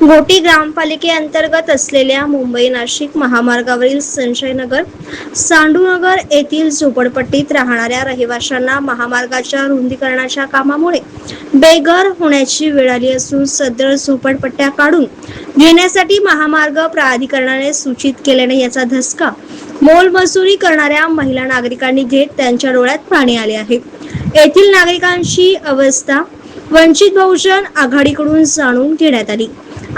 घोटी ग्रामपालिकेअंतर्गत असलेल्या मुंबई नाशिक महामार्गावरील संशयनगर सांडूनगर येथील झोपडपट्टीत राहणाऱ्या रहिवाशांना महामार्गाच्या रुंदीकरणाच्या कामामुळे बेघर होण्याची वेळ आली असून सदर झोपडपट्ट्या काढून घेण्यासाठी महामार्ग प्राधिकरणाने सूचित केल्याने याचा धसका मोलमजुरी करणाऱ्या महिला नागरिकांनी घेत त्यांच्या डोळ्यात पाणी आले आहे. येथील नागरिकांची अवस्था वंचित बहुजन आघाडीकडून जाणून घेण्यात आली.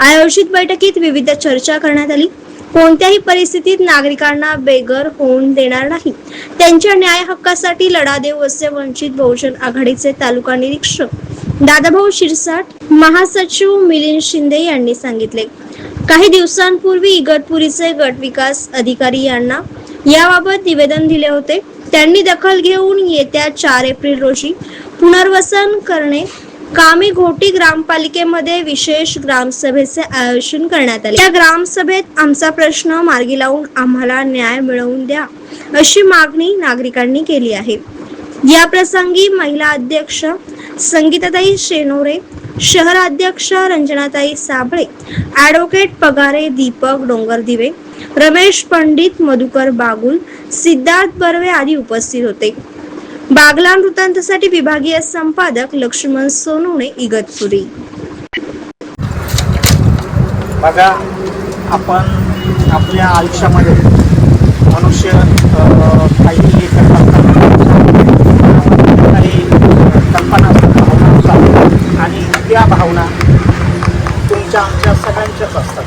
आयोजित बैठकीत विविध चर्चा करण्यात आली. कोणत्याही परिस्थितीत नागरिकांना बेघर होऊन देणार नाही. त्यांच्या न्याय हक्कासाठी लढा देऊ असे वंचित बहुजन आघाडीचे तालुका निरीक्षक दादाभाऊ शिरसाट महासचिव मिलिंद शिंदे यांनी सांगितले. काही दिवसांपूर्वी इगतपुरीचे गट विकास अधिकारी यांना याबाबत निवेदन दिले होते. त्यांनी दखल घेऊन येत्या चार एप्रिल रोजी पुनर्वसन करणे कामी घोटी ग्रामपालिकेमध्ये विशेष ग्रामसभेचे आयोजन करण्यात आले. या ग्रामसभेत आमचा प्रश्न मार्गी लावून आम्हाला न्याय मिळवून द्या अशी मागणी नागरिकांनी केली आहे. या प्रसंगी महिला अध्यक्ष संगीताताई शेनोरे शहर अध्यक्ष रंजनाताई साबळे ॲडव्होकेट पगारे दीपक डोंगरदिवे रमेश पंडित मधुकर बागुल सिद्धार्थ बर्वे आदी उपस्थित होते. बागलान वृत्तांतासाठी विभागीय संपादक लक्ष्मण सोनवणे इगतपुरी. बघा आपण आपल्या आयुष्यामध्ये मनुष्य काही हे करत काही कल्पना असतात भावना असतात. आणि त्या भावना तुमच्या आमच्या सगळ्यांच्याच असतात.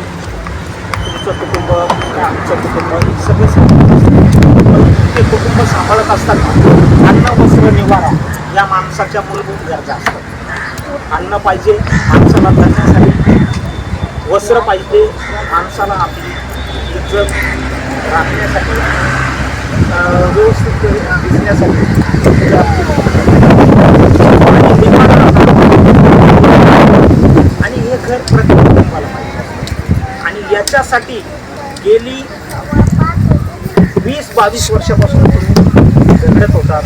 तुमचं कुटुंब आमचं कुटुंब सगळे सांभाळत असतात. ते कुटुंब सांभाळत असताना अन्न वस्त्र निवारा या माणसाच्या मूलभूत गरजा असतात. अन्न पाहिजे माणसाला धरण्यासाठी वस्त्र पाहिजे माणसाला आपली इज्जत राखण्यासाठी व्यवस्थित दिसण्यासाठी. आणि हे घर प्रत्येक कुटुंबाला पाहिजे आणि याच्यासाठी गेली वीस बावीस वर्षापासून तुम्ही झगडत होतात.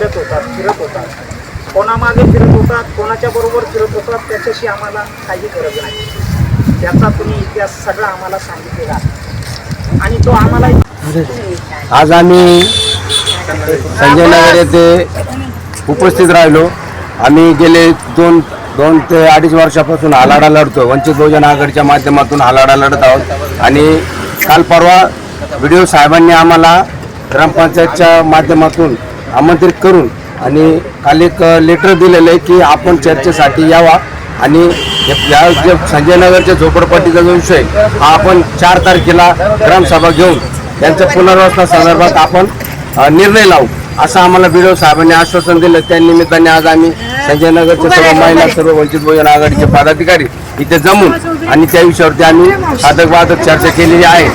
हिंडत होतात फिरत होतात. कोणामागे फिरत होतात कोणाच्या बरोबर फिरत होतात त्याच्याशी आम्हाला काही गरज नाही. त्याचा तुम्ही इतिहास सगळा आम्हाला सांगितलेला आहे. आणि तो आम्हाला आज आम्ही संजय नगर येथे उपस्थित राहिलो. आम्ही गेले दोन दोन ते अडीच वर्षापासून हा लढा लढतो वंचित बहुजन आघाडीच्या माध्यमातून हा लढा लढत आहोत. आणि काल परवा व्हिडिओ साहेबांनी आम्हाला ग्रामपंचायतच्या माध्यमातून आमंत्रित करून आणि काल एक लेटर दिलेलं आहे की आपण चर्चेसाठी यावा आणि या जे संजय नगरच्या झोपडपट्टीचा जो विषय हा आपण चार तारखेला ग्रामसभा घेऊन त्यांच्या पुनर्वसना संदर्भात आपण निर्णय लावू. असं आम्हाला बिडो साहेबांनी आश्वासन दिलं. त्या निमित्ताने आज आम्ही संजय नगरचे सर्व महिला सर्व वंचित बहुजन आघाडीचे पदाधिकारी इथे जमून आणि त्या विषयावरती आम्ही साधक बाधक चर्चा केलेली आहे.